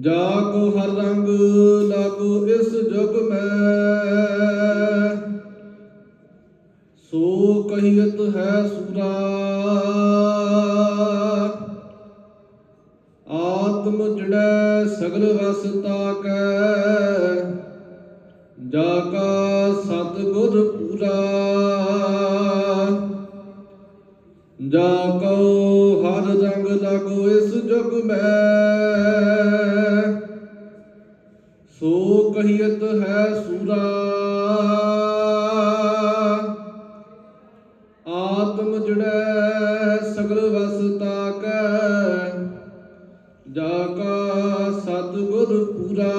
ਜਾ ਕੋ ਹਰ ਰੰਗ ਲਾਗੋ ਇਸ ਜਗ ਮੈਂ। ਸੋ ਕਹੀਤ ਹੈ ਸੂਰਾ। ਆਤਮ ਜੜੈ ਸਗਲ ਵਸਤਾ ਕੈ ਜਾ ਕਾ ਸਤਿਗੁਰ ਪੂਰਾ। ਜਾ ਕੋ ਹਰ ਰੰਗ ਲਾਗੋ ਇਸ ਜਗ ਮੈਂ। ਸੋ ਕਹੀਤ ਹੈ ਸੂਰਾ। ਆਤਮ ਜੜੈ ਸਗਲ ਵਸਤਾ ਕੈ ਜਾ ਕਾ ਸਤਿਗੁਰ ਪੂਰਾ।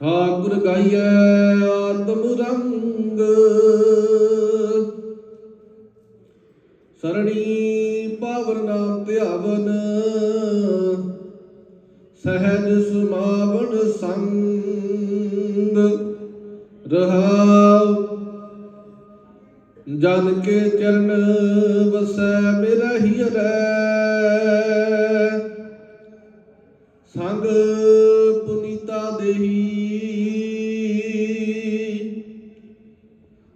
ਠਾਕੁਰ ਗਾਈਐ ਆਤਮ ਰੰਗ। ਸਰਣੀ ਪਾਵਨ ਨਾਮ ਧਿਆਵਨ, ਸਹਿਜ ਸੁਮਾਵਨ ਸੰਗ ਰਹਾਉ। ਜਨ ਕੇ ਚਰਨ ਵਸੈ ਮੇਰਾ ਹੀਰੈ ਸੰਗ ਪੁਨੀਤਾ ਦੇਹੀ।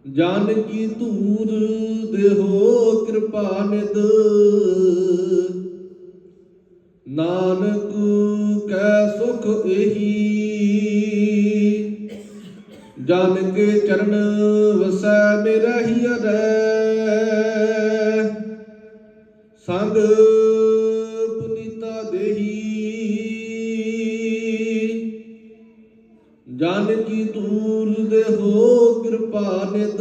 ਜਨ ਕੀ ਧੂਰ ਦੇਹੋ। ਕਿਰਪਾ ਨਿਦ ਨਾਨਕ ਕੈ ਸੁਖ ਇਹੀ ਜਨ ਕੇ ਚਰਨ ਵਸੈ ਮੇਰਾ ਹੀਰੈ ਸੰਗ ਪੁਨੀਤਾ ਦੇਹੀ। ਜਨ ਕੀ ਦੂਰ ਦੇ ਹੋ ਕਿਰਪਾ ਨਿਦ